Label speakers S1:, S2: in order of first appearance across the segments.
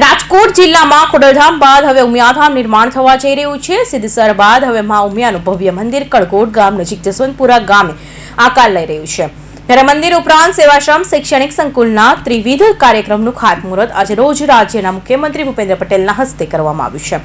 S1: રાજકોટ જિલ્લામાં ખોડલધામ બાદ હવે ઉમિયાધામ નિર્માણ થવા જઈ રહ્યું છે. સિદ્ધસર બાદ હવે મા ઉમિયાનું ભવ્ય મંદિર કડકોટ ગામ નજીક જસવંતપુરા ગામે આકાર લઈ રહ્યું છે. ત્યારે મંદિર ઉપરાંત સેવાશ્રમ, શૈક્ષણિક સંકુલના ત્રિવિધ કાર્યક્રમનું ખાતમુહૂર્ત આજે રોજ રાજ્યના મુખ્યમંત્રી ભૂપેન્દ્ર પટેલના હસ્તે કરવામાં આવ્યું છે.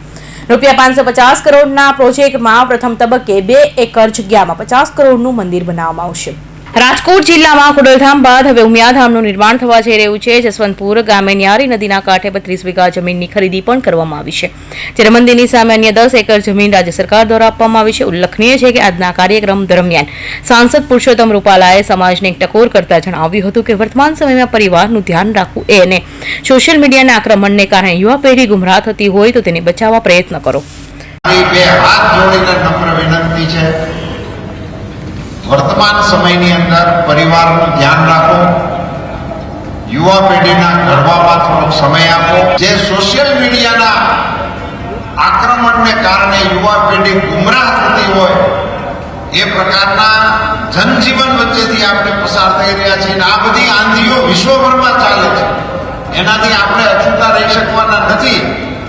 S1: રૂપિયા પાંચસો પચાસ કરોડના પ્રોજેક્ટમાં પ્રથમ તબક્કે બે એકર જગ્યામાં પચાસ કરોડનું મંદિર બનાવવામાં આવશે. રાજકોટ જિલ્લામાં ખોડલધામ બાદ હવે ઉમિયાધામનું નિર્માણ થવા જઈ રહ્યું છે. જસવંતપુર ગામે ન્યારી નદીના કાંઠે બત્રીસ વીઘા જમીનની ખરીદી પણ કરવામાં આવી છે. જ્યારે મંદિરની સામે અન્ય દસ એકર જમીન રાજ્ય સરકાર દ્વારા આપવામાં આવી છે. ઉલ્લેખનીય છે કે આજના કાર્યક્રમ દરમિયાન સાંસદ પુરુષોત્તમ રૂપાલાએ સમાજને એક ટકોર કરતા જણાવ્યું હતું કે વર્તમાન સમયમાં પરિવારનું ધ્યાન રાખવું એ અને સોશિયલ મીડિયાના આક્રમણને કારણે યુવા પેઢી ગુમરાહ થતી હોય તો તેને બચાવવા પ્રયત્ન કરો.
S2: બે હાથ જોડીને નમ્ર વિનંતી છે. વર્તમાન સમયની અંદર પરિવારનું ધ્યાન રાખો. યુવા પેઢીના ઘડવામાં થોડોક સમય આપો. જે સોશિયલ મીડિયાના આક્રમણને કારણે યુવા પેઢી ગુમરાહ થતી હોય, એ પ્રકારના જનજીવન વચ્ચેથી આપણે પસાર થઈ રહ્યા છીએ. આ બધી આંધીઓ વિશ્વભરમાં ચાલે છે. એનાથી આપણે અછૂતા રહી શકવાના નથી.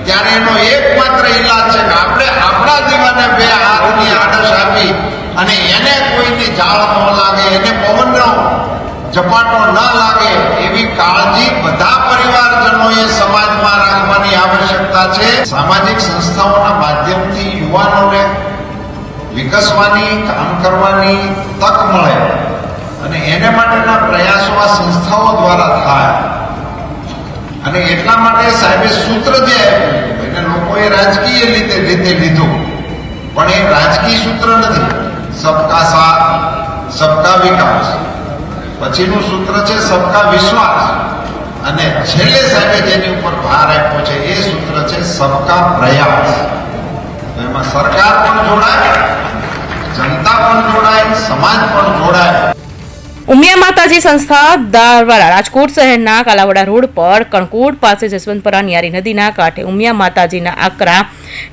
S2: ત્યારે એનો એકમાત્ર ઈલાજ છે કે આપણે આપણા દીવાને બે હાથની આડસ આપી અને એને કોઈની જાળ ન લાગે એને પવનનો ઝપાટો ના લાગે એવી કાળજી બધા પરિવારજનોએ સમાજમાં રાખવાની આવશ્યકતા છે. સામાજિક સંસ્થાઓના માધ્યમથી યુવાનોને વિકસવાની, કામ કરવાની તક મળે અને એને માટેના પ્રયાસો આ સંસ્થાઓ દ્વારા થાય. અને એટલા માટે સાહેબે સૂત્ર જે આપ્યું, એને લોકોએ રાજકીય રીતે રીતે લીધું. પણ એ રાજકીય સૂત્ર નથી. સબકા સાથ સબકા વિકાસ. પછીનું સૂત્ર છે સબકા વિશ્વાસ. અને છેલ્લે સાહેબે જેની ઉપર ભાર આપ્યો છે, એ સૂત્ર છે સબકા પ્રયાસ. એમાં સરકાર પણ જોડાય, જનતા પણ જોડાય, સમાજ પણ જોડાય.
S1: ઉમિયા માતાજી સંસ્થા દ્વારા રાજકોટ શહેરના કાલાવડા રોડ પર કણકોટ પાસે જસવંતપરા ન્યારી નદીના કાંઠે ઉમિયા માતાજીના આકરા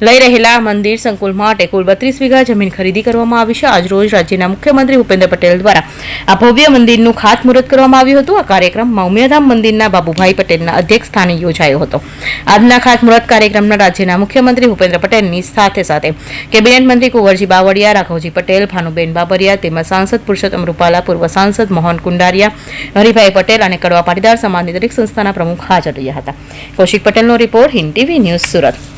S1: લઈ રહેલા મંદિર સંકુલ માટે કુલ બત્રીસ વીઘા જમીન ખરીદી કરવામાં આવી છે. આજરોજ રાજ્યના મુખ્યમંત્રી ભૂપેન્દ્ર પટેલ દ્વારા આ ભવ્ય મંદિરનું ખાતમુહૂર્ત કરવામાં આવ્યું હતું. આ કાર્યક્રમમાં ઉમિયાધામ મંદિરના બાબુભાઈ પટેલના અધ્યક્ષ સ્થાને યોજાયો હતો. આજના ખાતમુહૂર્ત કાર્યક્રમના રાજ્યના મુખ્યમંત્રી ભૂપેન્દ્ર પટેલની સાથે સાથે કેબિનેટ મંત્રી કુંવરજી બાવળિયા, રાઘવજી પટેલ, ભાનુબેન બાબરિયા તેમજ સાંસદ પુરુષોત્તમ રૂપાલા, પૂર્વ સાંસદ મોહન કુંડારિયા, હરિભાઈ પટેલ અને કડવા પાટીદાર સમાજની દરેક સંસ્થાના પ્રમુખ હાજર રહ્યા હતા. કૌશિક પટેલનો report Hind TV news Surat.